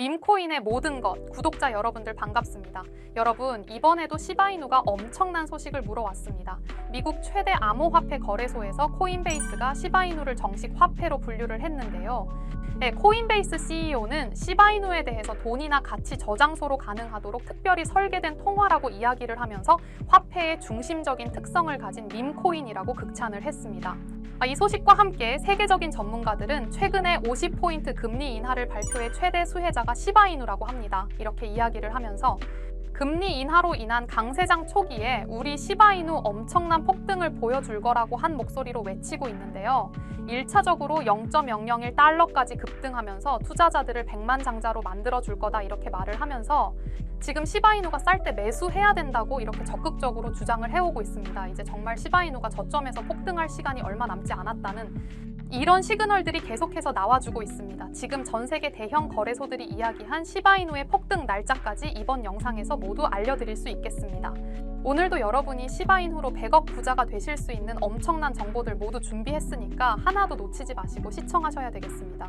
밈코인의 모든 것, 구독자 여러분들 반갑습니다. 여러분, 이번에도 시바이누가 엄청난 소식을 물어왔습니다. 미국 최대 암호화폐 거래소에서 코인베이스가 시바이누를 정식 화폐로 분류를 했는데요. 네, 코인베이스 CEO는 시바이누에 대해서 돈이나 가치 저장소로 가능하도록 특별히 설계된 통화라고 이야기를 하면서 화폐의 중심적인 특성을 가진 밈코인이라고 극찬을 했습니다. 아, 이 소식과 함께 세계적인 전문가들은 최근에 50포인트 금리 인하를 발표해 최대 수혜자가 시바이누라고 합니다. 이렇게 이야기를 하면서 금리 인하로 인한 강세장 초기에 우리 시바이누 엄청난 폭등을 보여줄 거라고 한 목소리로 외치고 있는데요. 1차적으로 0.001달러까지 급등하면서 투자자들을 백만장자로 만들어 줄 거다 이렇게 말을 하면서 지금 시바이누가 쌀 때 매수해야 된다고 이렇게 적극적으로 주장을 해오고 있습니다. 이제 정말 시바이누가 저점에서 폭등할 시간이 얼마 남지 않았다는 이런 시그널들이 계속해서 나와주고 있습니다. 지금 전 세계 대형 거래소들이 이야기한 시바이누의 폭등 날짜까지 이번 영상에서 모두 알려드릴 수 있겠습니다. 오늘도 여러분이 시바인후로 100억 부자가 되실 수 있는 엄청난 정보들 모두 준비했으니까 하나도 놓치지 마시고 시청하셔야 되겠습니다.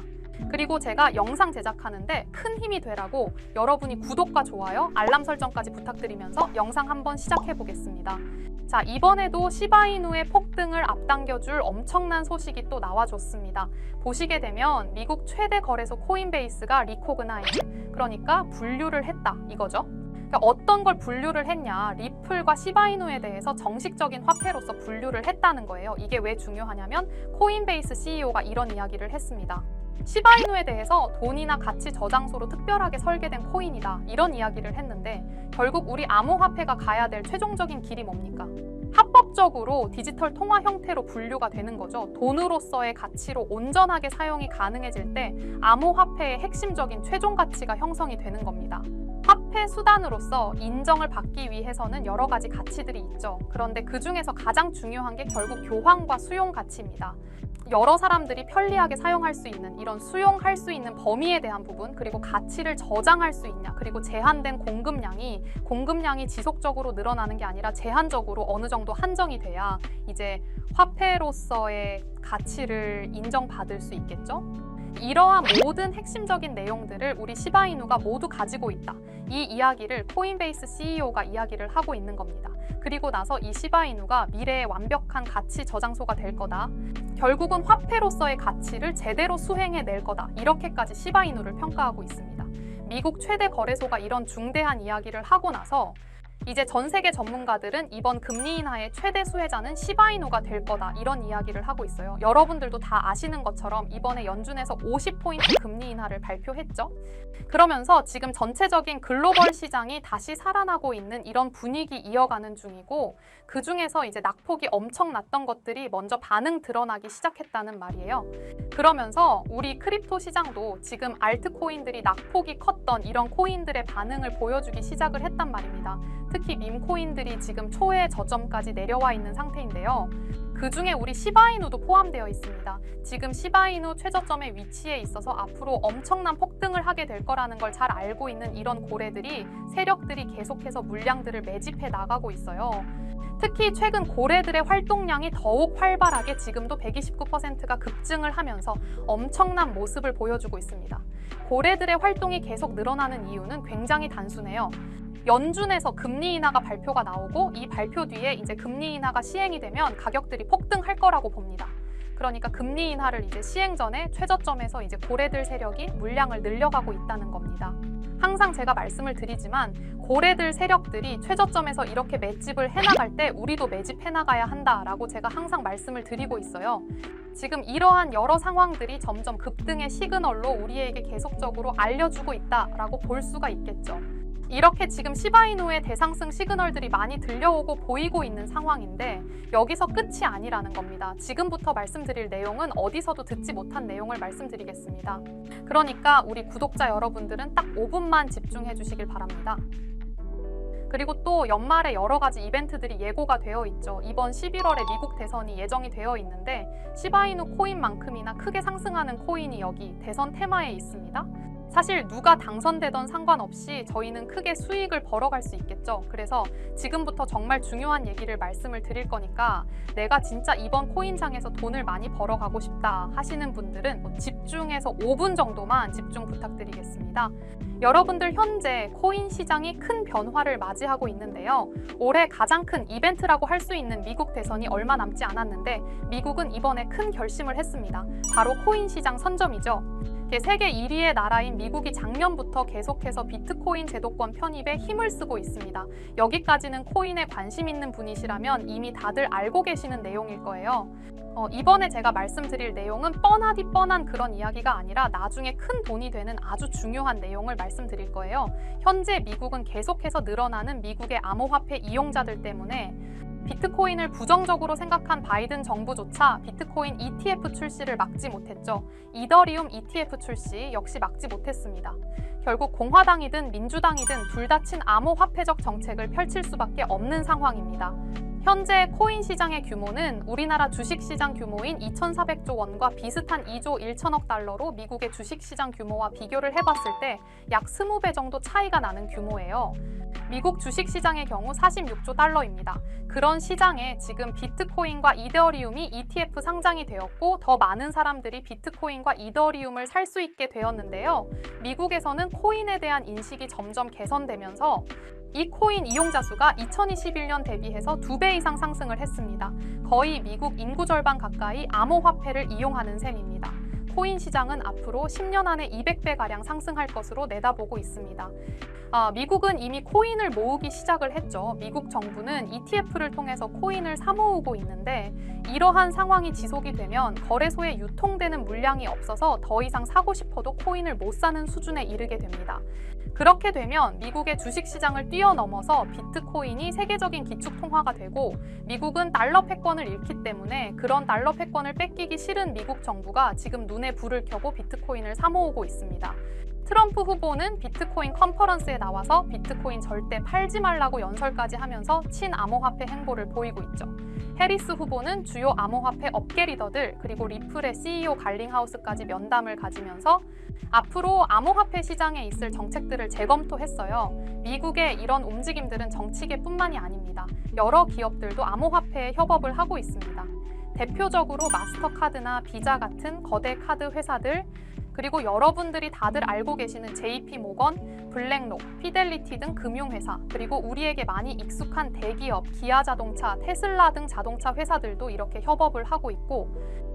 그리고 제가 영상 제작하는데 큰 힘이 되라고 여러분이 구독과 좋아요, 알람 설정까지 부탁드리면서 영상 한번 시작해 보겠습니다. 자, 이번에도 시바이누의 폭등을 앞당겨줄 엄청난 소식이 또 나와줬습니다. 보시게 되면 미국 최대 거래소 코인베이스가 리코그나이즈, 그러니까 분류를 했다 이거죠. 그러니까 어떤 걸 분류를 했냐, 리플과 시바이누에 대해서 정식적인 화폐로서 분류를 했다는 거예요. 이게 왜 중요하냐면 코인베이스 CEO가 이런 이야기를 했습니다. 시바이누에 대해서 돈이나 가치 저장소로 특별하게 설계된 코인이다. 이런 이야기를 했는데 결국 우리 암호화폐가 가야 될 최종적인 길이 뭡니까? 합법적으로 디지털 통화 형태로 분류가 되는 거죠. 돈으로서의 가치로 온전하게 사용이 가능해질 때 암호화폐의 핵심적인 최종 가치가 형성이 되는 겁니다. 화폐 수단으로서 인정을 받기 위해서는 여러 가지 가치들이 있죠. 그런데 그 중에서 가장 중요한 게 결국 교환과 수용 가치입니다. 여러 사람들이 편리하게 사용할 수 있는 이런 수용할 수 있는 범위에 대한 부분 그리고 가치를 저장할 수 있냐 그리고 제한된 공급량이 공급량이 지속적으로 늘어나는 게 아니라 제한적으로 어느 정도 한정이 돼야 이제 화폐로서의 가치를 인정받을 수 있겠죠. 이러한 모든 핵심적인 내용들을 우리 시바이누가 모두 가지고 있다. 이 이야기를 코인베이스 CEO가 이야기를 하고 있는 겁니다. 그리고 나서 이 시바이누가 미래의 완벽한 가치 저장소가 될 거다. 결국은 화폐로서의 가치를 제대로 수행해 낼 거다. 이렇게까지 시바이누를 평가하고 있습니다. 미국 최대 거래소가 이런 중대한 이야기를 하고 나서 이제 전 세계 전문가들은 이번 금리 인하의 최대 수혜자는 시바이누가 될 거다 이런 이야기를 하고 있어요. 여러분들도 다 아시는 것처럼 이번에 연준에서 50포인트 금리 인하를 발표했죠. 그러면서 지금 전체적인 글로벌 시장이 다시 살아나고 있는 이런 분위기 이어가는 중이고 그 중에서 이제 낙폭이 엄청 났던 것들이 먼저 반응 드러나기 시작했다는 말이에요. 그러면서 우리 크립토 시장도 지금 알트코인들이 낙폭이 컸던 이런 코인들의 반응을 보여주기 시작을 했단 말입니다. 특히 밈코인들이 지금 초의 저점까지 내려와 있는 상태인데요. 그 중에 우리 시바이누도 포함되어 있습니다. 지금 시바이누 최저점의 위치에 있어서 앞으로 엄청난 폭등을 하게 될 거라는 걸 잘 알고 있는 이런 고래들이 세력들이 계속해서 물량들을 매집해 나가고 있어요. 특히 최근 고래들의 활동량이 더욱 활발하게 지금도 129%가 급증을 하면서 엄청난 모습을 보여주고 있습니다. 고래들의 활동이 계속 늘어나는 이유는 굉장히 단순해요. 연준에서 금리 인하가 발표가 나오고 이 발표 뒤에 이제 금리 인하가 시행이 되면 가격들이 폭등할 거라고 봅니다. 그러니까 금리 인하를 이제 시행 전에 최저점에서 이제 고래들 세력이 물량을 늘려가고 있다는 겁니다. 항상 제가 말씀을 드리지만 고래들 세력들이 최저점에서 이렇게 매집을 해나갈 때 우리도 매집해 나가야 한다라고 제가 항상 말씀을 드리고 있어요. 지금 이러한 여러 상황들이 점점 급등의 시그널로 우리에게 계속적으로 알려주고 있다라고 볼 수가 있겠죠. 이렇게 지금 시바이누의 대상승 시그널들이 많이 들려오고 보이고 있는 상황인데 여기서 끝이 아니라는 겁니다. 지금부터 말씀드릴 내용은 어디서도 듣지 못한 내용을 말씀드리겠습니다. 그러니까 우리 구독자 여러분들은 딱 5분만 집중해 주시길 바랍니다. 그리고 또 연말에 여러 가지 이벤트들이 예고가 되어 있죠. 이번 11월에 미국 대선이 예정이 되어 있는데 시바이누 코인만큼이나 크게 상승하는 코인이 여기 대선 테마에 있습니다. 사실 누가 당선되던 상관없이 저희는 크게 수익을 벌어갈 수 있겠죠. 그래서 지금부터 정말 중요한 얘기를 말씀을 드릴 거니까 내가 진짜 이번 코인장에서 돈을 많이 벌어가고 싶다 하시는 분들은 뭐 집중해서 5분 정도만 집중 부탁드리겠습니다. 여러분들 현재 코인 시장이 큰 변화를 맞이하고 있는데요. 올해 가장 큰 이벤트라고 할 수 있는 미국 대선이 얼마 남지 않았는데 미국은 이번에 큰 결심을 했습니다. 바로 코인 시장 선점이죠. 세계 1위의 나라인 미국이 작년부터 계속해서 비트코인 제도권 편입에 힘을 쓰고 있습니다. 여기까지는 코인에 관심 있는 분이시라면 이미 다들 알고 계시는 내용일 거예요. 어, 이번에 제가 말씀드릴 내용은 뻔하디 뻔한 그런 이야기가 아니라 나중에 큰 돈이 되는 아주 중요한 내용을 말씀드릴 거예요. 현재 미국은 계속해서 늘어나는 미국의 암호화폐 이용자들 때문에 비트코인을 부정적으로 생각한 바이든 정부조차 비트코인 ETF 출시를 막지 못했죠. 이더리움 ETF 출시 역시 막지 못했습니다. 결국 공화당이든 민주당이든 둘 다 친암호 화폐적 정책을 펼칠 수밖에 없는 상황입니다. 현재 코인 시장의 규모는 우리나라 주식 시장 규모인 2,400조 원과 비슷한 2조 1천억 달러로 미국의 주식 시장 규모와 비교를 해봤을 때 약 20배 정도 차이가 나는 규모예요. 미국 주식 시장의 경우 46조 달러입니다. 그런 시장에 지금 비트코인과 이더리움이 ETF 상장이 되었고 더 많은 사람들이 비트코인과 이더리움을 살 수 있게 되었는데요. 미국에서는 코인에 대한 인식이 점점 개선되면서 이 코인 이용자 수가 2021년 대비해서 두배 이상 상승을 했습니다. 거의 미국 인구 절반 가까이 암호화폐를 이용하는 셈입니다. 코인 시장은 앞으로 10년 안에 200배 가량 상승할 것으로 내다보고 있습니다. 아, 미국은 이미 코인을 모으기 시작을 했죠. 미국 정부는 ETF를 통해서 코인을 사모으고 있는데 이러한 상황이 지속이 되면 거래소에 유통되는 물량이 없어서 더 이상 사고 싶어도 코인을 못 사는 수준에 이르게 됩니다. 그렇게 되면 미국의 주식 시장을 뛰어넘어서 비트코인이 세계적인 기축 통화가 되고 미국은 달러 패권을 잃기 때문에 그런 달러 패권을 뺏기기 싫은 미국 정부가 지금 눈에 불을 켜고 비트코인을 사모으고 있습니다. 트럼프 후보는 비트코인 컨퍼런스에 나와서 비트코인 절대 팔지 말라고 연설까지 하면서 친암호화폐 행보를 보이고 있죠. 해리스 후보는 주요 암호화폐 업계 리더들 그리고 리플의 CEO 갈링하우스까지 면담을 가지면서 앞으로 암호화폐 시장에 있을 정책들을 재검토했어요. 미국의 이런 움직임들은 정치계뿐만이 아닙니다. 여러 기업들도 암호화폐에 협업을 하고 있습니다. 대표적으로 마스터카드나 비자 같은 거대 카드 회사들 그리고 여러분들이 다들 알고 계시는 JP 모건, 블랙록, 피델리티 등 금융회사, 그리고 우리에게 많이 익숙한 대기업, 기아 자동차, 테슬라 등 자동차 회사들도 이렇게 협업을 하고 있고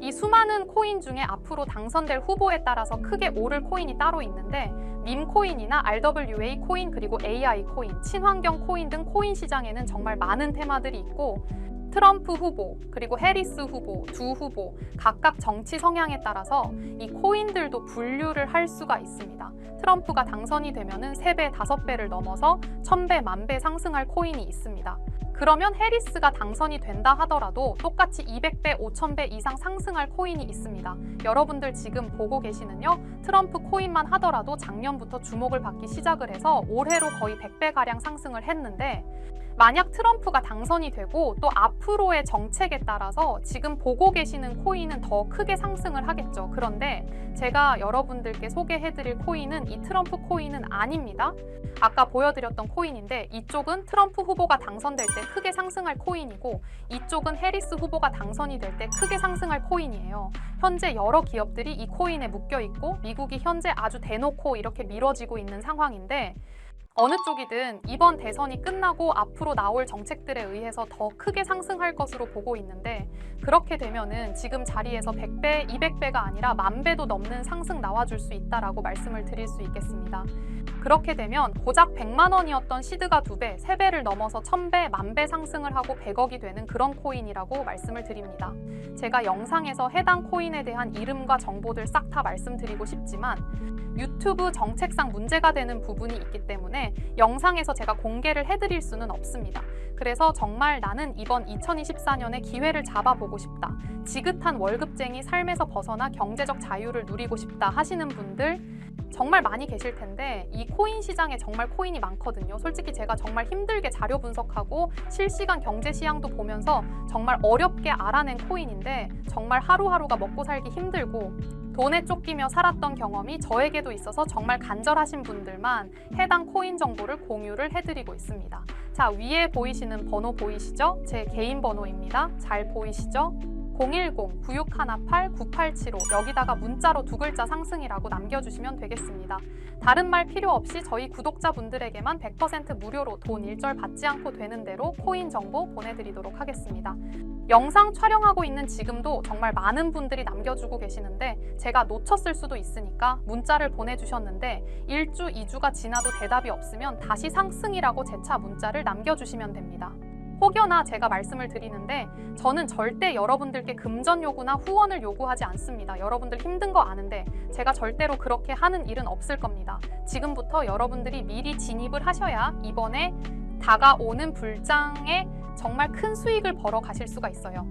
이 수많은 코인 중에 앞으로 당선될 후보에 따라서 크게 오를 코인이 따로 있는데 밈코인이나 RWA 코인 그리고 AI 코인, 친환경 코인 등 코인 시장에는 정말 많은 테마들이 있고 트럼프 후보 그리고 해리스 후보 두 후보 각각 정치 성향에 따라서 이 코인들도 분류를 할 수가 있습니다. 트럼프가 당선이 되면은 3배, 5배를 넘어서 1000배, 만배 상승할 코인이 있습니다. 그러면 해리스가 당선이 된다 하더라도 똑같이 200배, 5000배 이상 상승할 코인이 있습니다. 여러분들 지금 보고 계시는요. 트럼프 코인만 하더라도 작년부터 주목을 받기 시작을 해서 올해로 거의 100배 가량 상승을 했는데 만약 트럼프가 당선이 되고 또 앞으로의 정책에 따라서 지금 보고 계시는 코인은 더 크게 상승을 하겠죠. 그런데 제가 여러분들께 소개해드릴 코인은 이 트럼프 코인은 아닙니다. 아까 보여드렸던 코인인데 이쪽은 트럼프 후보가 당선될 때 크게 상승할 코인이고 이쪽은 해리스 후보가 당선이 될 때 크게 상승할 코인이에요. 현재 여러 기업들이 이 코인에 묶여 있고 미국이 현재 아주 대놓고 이렇게 미뤄지고 있는 상황인데 어느 쪽이든 이번 대선이 끝나고 앞으로 나올 정책들에 의해서 더 크게 상승할 것으로 보고 있는데 그렇게 되면은 지금 자리에서 100배, 200배가 아니라 만 배도 넘는 상승 나와줄 수 있다라고 말씀을 드릴 수 있겠습니다. 그렇게 되면 고작 100만 원이었던 시드가 2배, 3배를 넘어서 1000배, 만배 상승을 하고 100억이 되는 그런 코인이라고 말씀을 드립니다. 제가 영상에서 해당 코인에 대한 이름과 정보들 싹 다 말씀드리고 싶지만 유튜브 정책상 문제가 되는 부분이 있기 때문에 영상에서 제가 공개를 해드릴 수는 없습니다. 그래서 정말 나는 이번 2024년에 기회를 잡아보고 싶다. 지긋한 월급쟁이 삶에서 벗어나 경제적 자유를 누리고 싶다 하시는 분들 정말 많이 계실 텐데 이 코인 시장에 정말 코인이 많거든요. 솔직히 제가 정말 힘들게 자료 분석하고 실시간 경제 시황도 보면서 정말 어렵게 알아낸 코인인데 정말 하루하루가 먹고 살기 힘들고 돈에 쫓기며 살았던 경험이 저에게도 있어서 정말 간절하신 분들만 해당 코인 정보를 공유를 해드리고 있습니다. 자, 위에 보이시는 번호 보이시죠? 제 개인 번호입니다. 잘 보이시죠? 010-9618-9875 여기다가 문자로 두 글자 상승이라고 남겨주시면 되겠습니다. 다른 말 필요 없이 저희 구독자분들에게만 100% 무료로 돈 일절 받지 않고 되는 대로 코인 정보 보내드리도록 하겠습니다. 영상 촬영하고 있는 지금도 정말 많은 분들이 남겨주고 계시는데 제가 놓쳤을 수도 있으니까 문자를 보내주셨는데 1주, 2주가 지나도 대답이 없으면 다시 상승이라고 재차 문자를 남겨주시면 됩니다. 혹여나 제가 말씀을 드리는데 저는 절대 여러분들께 금전 요구나 후원을 요구하지 않습니다. 여러분들 힘든 거 아는데 제가 절대로 그렇게 하는 일은 없을 겁니다. 지금부터 여러분들이 미리 진입을 하셔야 이번에 다가오는 불장에 정말 큰 수익을 벌어 가실 수가 있어요.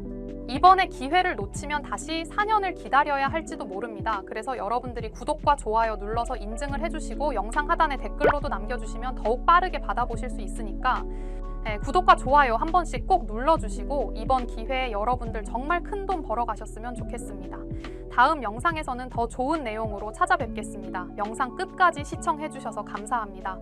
이번에 기회를 놓치면 다시 4년을 기다려야 할지도 모릅니다. 그래서 여러분들이 구독과 좋아요 눌러서 인증을 해주시고 영상 하단에 댓글로도 남겨주시면 더욱 빠르게 받아보실 수 있으니까 네, 구독과 좋아요 한 번씩 꼭 눌러주시고 이번 기회에 여러분들 정말 큰 돈 벌어가셨으면 좋겠습니다. 다음 영상에서는 더 좋은 내용으로 찾아뵙겠습니다. 영상 끝까지 시청해주셔서 감사합니다.